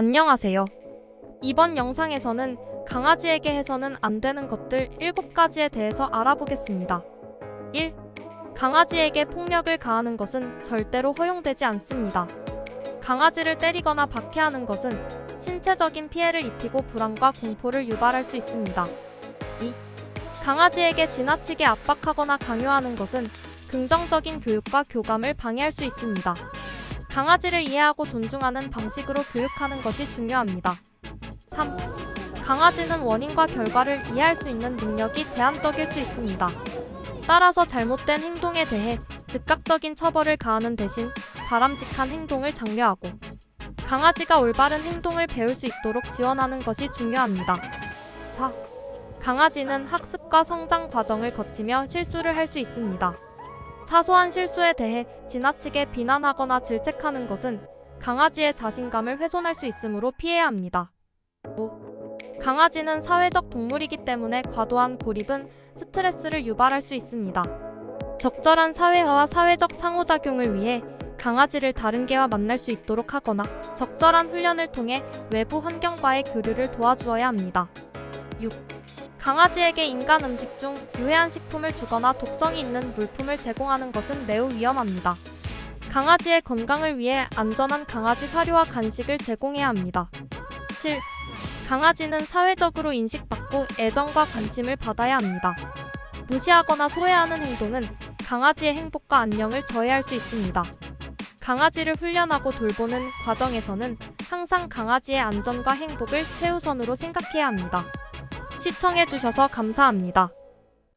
안녕하세요. 이번 영상에서는 강아지에게 해서는 안 되는 것들 7가지에 대해서 알아보겠습니다. 1. 강아지에게 폭력을 가하는 것은 절대로 허용되지 않습니다. 강아지를 때리거나 박해하는 것은 신체적인 피해를 입히고 불안과 공포를 유발할 수 있습니다. 2. 강아지에게 지나치게 압박하거나 강요하는 것은 긍정적인 교육과 교감을 방해할 수 있습니다. 강아지를 이해하고 존중하는 방식으로 교육하는 것이 중요합니다. 3. 강아지는 원인과 결과를 이해할 수 있는 능력이 제한적일 수 있습니다. 따라서 잘못된 행동에 대해 즉각적인 처벌을 가하는 대신 바람직한 행동을 장려하고 강아지가 올바른 행동을 배울 수 있도록 지원하는 것이 중요합니다. 4. 강아지는 학습과 성장 과정을 거치며 실수를 할 수 있습니다. 사소한 실수에 대해 지나치게 비난하거나 질책하는 것은 강아지의 자신감을 훼손할 수 있으므로 피해야 합니다. 5. 강아지는 사회적 동물이기 때문에 과도한 고립은 스트레스를 유발할 수 있습니다. 적절한 사회화와 사회적 상호작용을 위해 강아지를 다른 개와 만날 수 있도록 하거나 적절한 훈련을 통해 외부 환경과의 교류를 도와주어야 합니다. 6. 강아지에게 인간 음식 중 유해한 식품을 주거나 독성이 있는 물품을 제공하는 것은 매우 위험합니다. 강아지의 건강을 위해 안전한 강아지 사료와 간식을 제공해야 합니다. 7. 강아지는 사회적으로 인식받고 애정과 관심을 받아야 합니다. 무시하거나 소외하는 행동은 강아지의 행복과 안녕을 저해할 수 있습니다. 강아지를 훈련하고 돌보는 과정에서는 항상 강아지의 안전과 행복을 최우선으로 생각해야 합니다. 시청해주셔서 감사합니다.